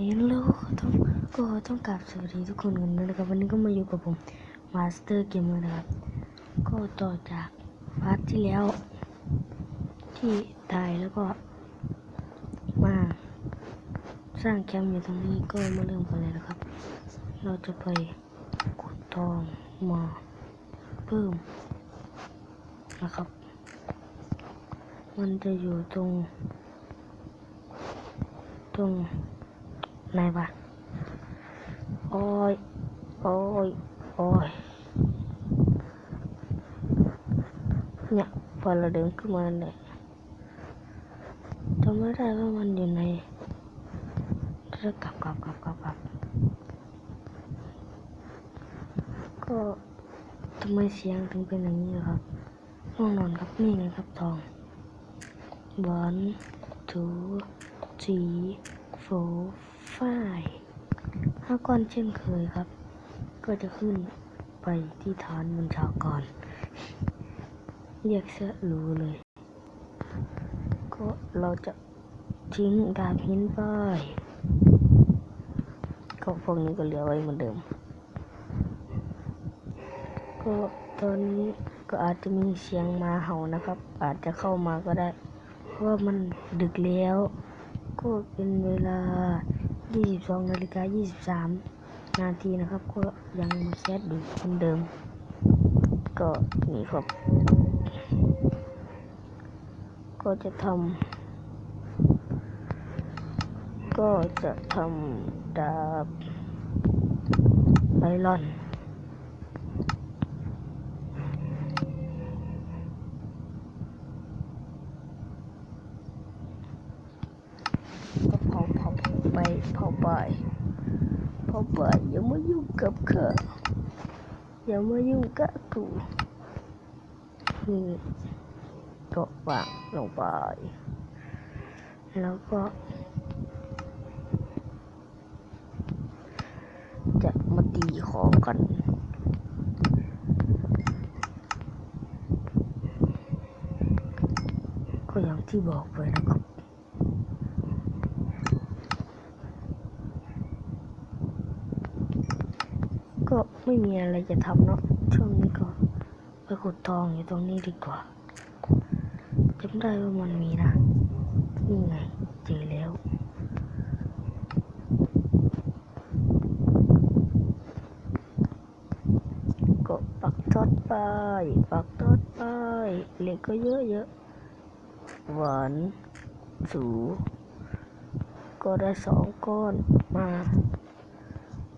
เห็นแล้วต้องก็ต้องกราบสวัสดีทุกคนกันนะครับ วันนี้ก็มาอยู่กับผมมาสเตอร์เกมเมอร์นะครับ ก็ต่อจากพาร์ทที่แล้ว ที่ตายแล้วก็ มาสร้างแคมป์อยู่ตรงนี้ก็มาเริ่มกันเลยนะครับ เราจะไปขุดทองมาเพิ่มนะครับ มันจะอยู่ตรง ตรง ไหนวะ โอ้ย โอ้ย โอ้ย เนี่ยพอเราเดินขึ้นมาเนี่ยจำไม่ได้ว่ามันอยู่ในจะกลับกลับกลับกลับกลับก็ทำไมเสียงถึงเป็นอย่างนี้ครับห้องนอนครับนี่ไงครับทอง one two three four five ห้าก้อนเช่นเคยครับ ก็จะขึ้นไปที่ฐานบัญชากรเรียกเสะรู้เลย ก็เราจะทิ้งดาบหินไปก็พวกนี้ก็เหลือไว้เหมือนเดิม ก็ตอนนี้ก็อาจจะมีเสียงมาเห่านะครับ อาจจะเข้ามาก็ได้ เพราะว่ามันดึกแล้ว ก็เป็นเวลา ยี่สิบสองนาฬิกายี่สิบสามนาทีนะครับ ก็ยังมาแคสอยู่เหมือนเดิม ก็นี่ครับ ก็จะทำก็จะทำดาบไอรอน ก็เผาเผา ไปเผาไปเผาไปอย่ามายุ่งกับข้าอย่ามายุ่งกับกูนี่ก็วางลงไป แล้วก็จะมาตีของกันก็อย่างที่บอกไปนะครับ ก็ ไม่มีอะไรจะทำเนาะช่วงนี้ก็ไปขุดทองอยู่ตรงนี้ดีกว่าจำได้ว่ามันมีนะนี่ไงเจอแล้วก็ปักทอดไปปักทอดไปเหล็กก็เยอะเยอะหวานสูก็ได้สองก้อนมา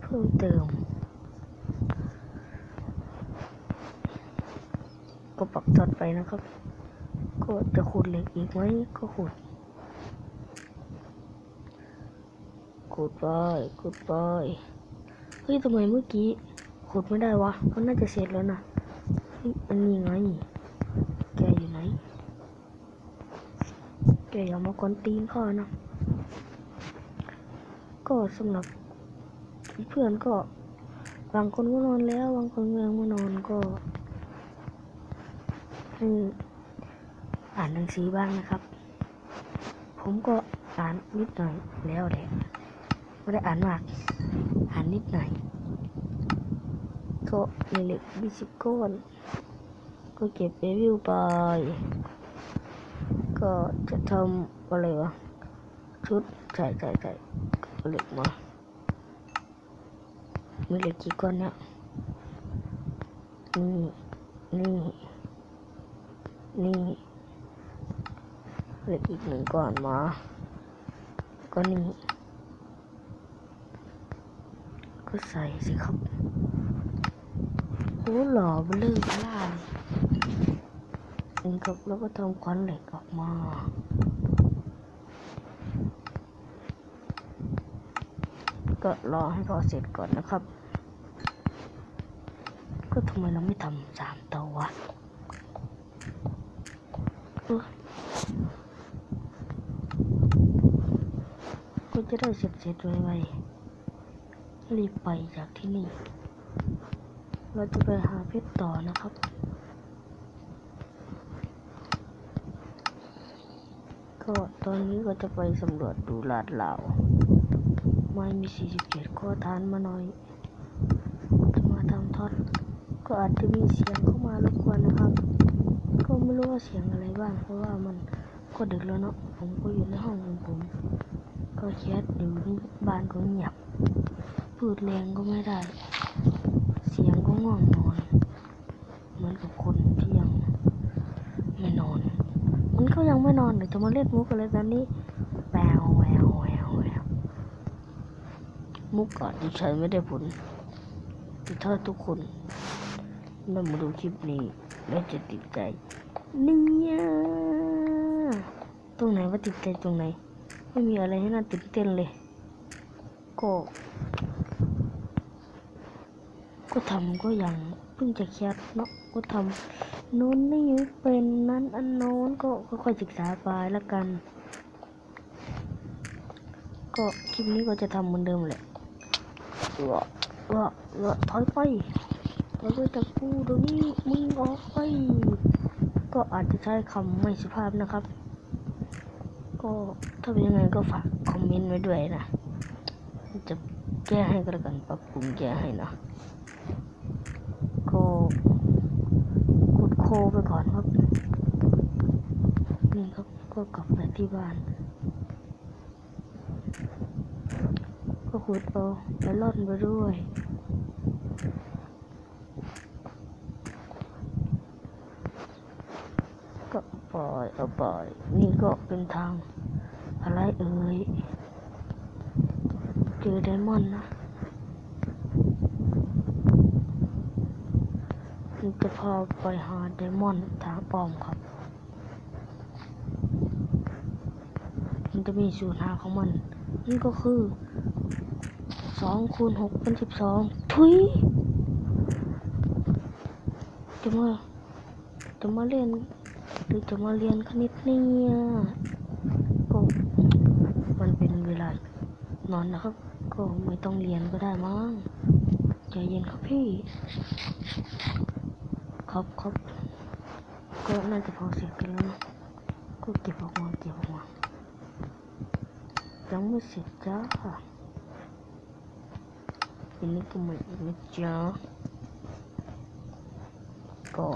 เพิ่มเติม ก็ปักทอดไปนะครับ ก็จะขุดเหล็กอีกไหมก็ขุดขุดไปขุดไปเฮ้ยทำไมเมื่อกี้ขุดไม่ได้วะมันน่าจะเสร็จแล้วนะเฮ้ยอันนี้ไงแกอยู่ไหนแกอย่ามากวนตีนข้อนะก็สำหรับเพื่อนก็บางคนก็นอนแล้ว บางคนยังไม่นอนก็ ให้อ่านหนังสือบ้างนะครับ ผมก็อ่านนิดหน่อยแล้วแหละไม่ได้อ่านมากอ่านนิดหน่อยก็มีเหล็กยี่สิบก้อนก็เก็บเอวิวไปก็จะทำอะไรวะชุดใส่ใส่ใส่เหล็กมามีเหล็กกี่ก้อนเนี่ยนี่นี่ นี่เหล็กอีกหนึ่งก้อนมาก็นี่ ก็ใส่สิครับโอ้หล่อเบลอเบล่านี่ครับแล้วก็ทำควันเหล็กออกมาก็รอให้เขาเสร็จก่อนนะครับ ก็ทำไมเราไม่ทำสามตัววะเออ ก็จะได้เสร็จเสร็จๆไวๆรีบไปจากที่นี่ เราจะไปหาเพชรต่อนะครับก็ตอนนี้ก็จะไปสำรวจดูลาดเหล่าไม่มีสี่สิบเจ็ดขอทานมาหน่อยจะมาทำทอตก็อาจจะมีเสียงเข้ามารบกวนนะครับ ก็ไม่รู้ว่าเสียงอะไรบ้าง เพราะว่ามันก็ดึกแล้วเนาะผมก็อยู่ในห้องของผม ก็แคสอยู่บ้านก็เงียบ พูดแรงก็ไม่ได้ เสียงก็ง่วงนอน เหมือนกับคนที่ยังไม่นอน มันก็ยังไม่นอนเดี๋ยวจะมาเล่นมุกอะไรตอนนี้แววแววแววแววมุกก่อนที่ใช้ไม่ได้ผลแต่ถ้าทุกคนนำมาดูคลิปนี้แล้วจะติดใจเนี่ยตรงไหนว่าติดใจตรงไหน ไม่มีอะไรให้น่าตื่นเต้นเลย ก็ ก็ทำก็อย่างเพิ่งจะแคสเนาะก็ทำนู้นนี่เป็นนั้นอันโน้นก็ค่อยๆศึกษาไปแล้วกัน ก็คลิปนี้ก็จะทำเหมือนเดิมแหละเออเออเออถอยไปถอยไปจากกูเดี๋ยวนี้มึงออกไป ก็อาจจะใช้คำไม่สุภาพนะครับ ก็ถ้าเป็นยังไงก็ฝากคอมเมนต์ไว้ด้วยนะ จะแก้ให้ก็แล้วกันปรับปรุงแก้ให้นะก็กดโคไปก่อนครับนี่ครับก็กลับไปที่บ้าน ก็ขุดเอาไปล่อนไปด้วย ก็ ปล่อยเอาปล่อยนี่ก็เป็นทาง อะไรเอ่ย เจอไดมอนด์นะมันจะพาไปหาไดมอนด์ทางปอมครับ มันจะมีสูตรหาของมัน นี่ก็คือสองคูณหกเป็นสิบสองทุยจะมาจะมาเล่น หรือจะมาเรียนคณิตเนี่ยก็มันเป็นเวลานอนนะครับ ก็ไม่ต้องเรียนก็ได้มั้งใจเย็นครับพี่ ครับครับก็น่าจะพอเสร็จกันแล้วนะก็เก็บออกมาเก็บออกมายังไม่เสร็จจ้าอันนี้ก็เหมือนอีกนะจ๊ะก็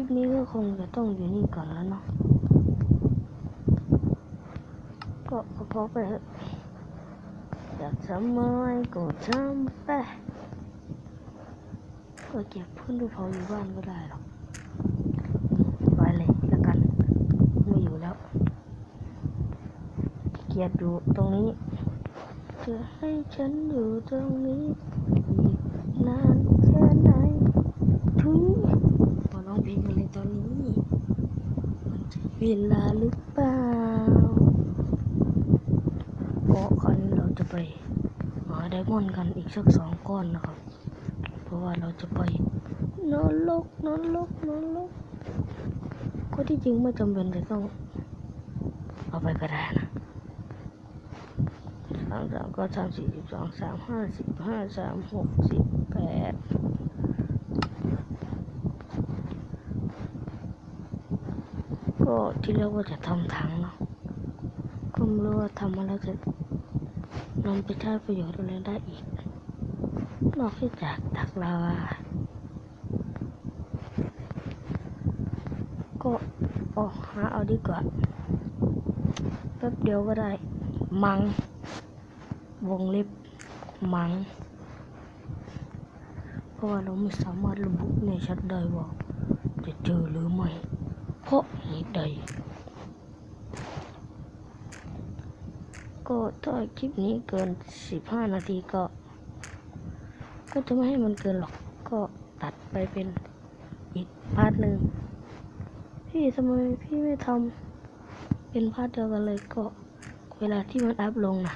ลิปนี้ก็คงจะต้องอยู่นี่ก่อนแล้วเนาะ ก็พอไปเถอะอยากทำอะไรก็ทำไปก็เก็บเพื่อนดูพออยู่บ้านก็ได้หรอกไปเลยแล้วกัน ไม่อยู่แล้ว เกียดอยู่ตรงนี้จะให้ฉันอยู่ตรงนี้อีกนานแค่ไหนทุย องเพลงกันเลยตอนนี้ เวลาหรือเปล่าก็คราวนี้เราจะไปหาไดมอนด์กันอีกสักสองก้อนนะครับ เพราะว่าเราจะไปนรกนรกนรกก็ที่จริงไม่จำเป็นจะต้อง เอาไปก็ได้นะสามสามก็สามสี่สิบสองสามห้าสิบห้าสามหกสิบแปด ก็ที่เรียกว่าจะทำถังเนาะก็ไม่รู้ว่าทำมาแล้วจะนำไปใช้ประโยชน์อะไรได้อีก นอกจากตักลาวาก็ออกหาเอาดีกว่าแป๊บเดียวก็ได้ มัง วงเล็บมัง เพราะว่าเราไม่สามารถระบุในชัดได้ว่าจะเจอหรือไม่ เพราะเหตุใด ก็ถ้าคลิปนี้เกิน 15 นาทีก็ ก็จะไม่ให้มันเกินหรอก ก็ตัดไปเป็นอีกพาร์ทหนึ่ง พี่ทำไมพี่ไม่ทำเป็นพาร์ทเดียวกันเลยก็เวลาที่มันอัพลงนะ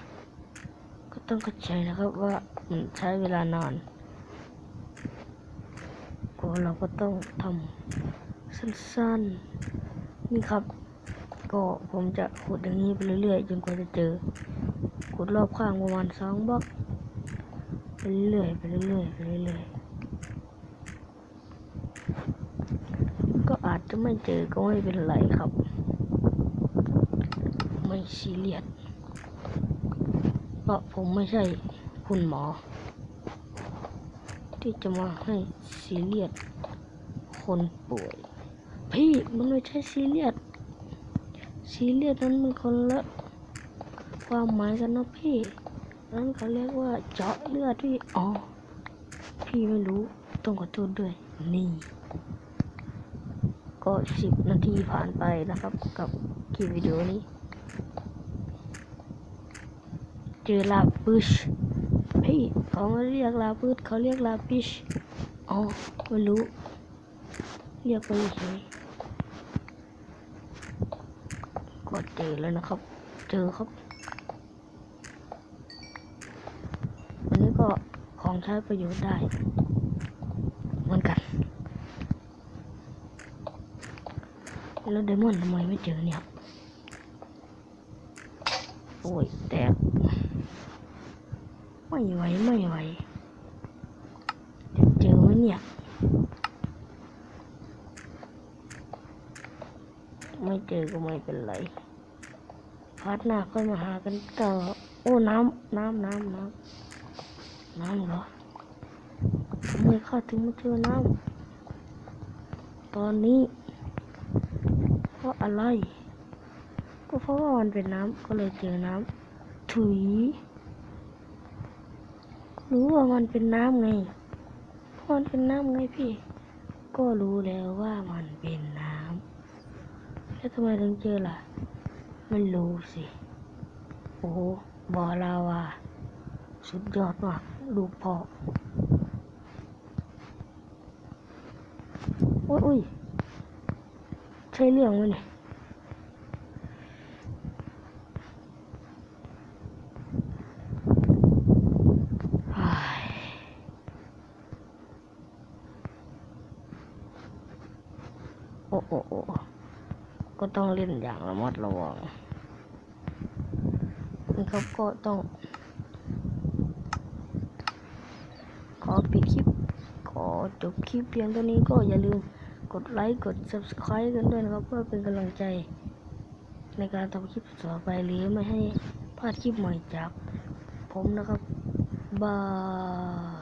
ก็ต้องเข้าใจนะครับว่ามันใช้เวลานานก็เราก็ต้องทำ สั้นๆ นี่ครับ ก็ผมจะขุดอย่างนี้ไปเรื่อยๆ จนกว่าจะเจอ ขุดรอบข้างประมาณสองบล็อกไปเรื่อยๆไปเรื่อยๆไปเรื่อยๆ ก็อาจจะไม่เจอก็ไม่เป็นไรครับ ไม่ซีเรียสเพราะผมไม่ใช่คุณหมอ ที่จะมาให้ซีเรียสคนป่วย พี่มันไม่ใช่ซีเรียสซีเรียสนั้นมันคนละความหมายกันนะพี่นั้นเขาเรียกว่าเจาะเลือดพี่อ๋อพี่ไม่รู้ต้องขอโทษด้วย นี่ ก็สิบนาทีผ่านไปนะครับ กับคลิปวิดีโอนี้ เจอลาปิชพี่เขาไม่เรียกลาปิชเขาเรียกลาปิชอ๋อไม่รู้ เรียกไปเฉยก็ เจอแล้วนะครับ เจอครับ วันนี้ก็ของใช้ประโยชน์ได้ เหมือนกัน แล้วไดมอนด์ทำไมไม่เจอเนี่ย โอ้ย แตก ไม่ไหว ไม่ไหว จะเจอไหมเนี่ยไม่เจอก็ไม่เป็นไร พาร์ทหน้าค่อยมาหากันต่อ โอ้น้ำน้ำน้ำน้ำน้ำเหรอทำไมข้าถึงมาเจอน้ำตอนนี้ เพราะอะไร ก็เพราะว่ามันเป็นน้ำก็เลยเจอน้ำถุย รู้ว่ามันเป็นน้ำไงพราะมันเป็นน้ำไงพี่ ก็รู้แล้วว่ามันเป็นน้ำแล้วทำไมถึงเจอล่ะ ไม่รู้สิ โอ้โหบอลาวาสุดยอดว่ะลูกพ่อโอ้ยใช่เรื่องวะเนี่ยอ้ายโอ้โอ้โอ้ก็ ต้องเล่นอย่างระมัดระวังนะครับก็ต้อง ขอปิดคลิป ขอจบคลิปเพียงเท่านี้ก็อย่าลืมกดไลค์ กด subscribe กันด้วยนะครับ เพื่อเป็นกำลังใจ ในการทำคลิปต่อไปหรือไม่ให้พลาดคลิปใหม่จากผมนะครับ บาย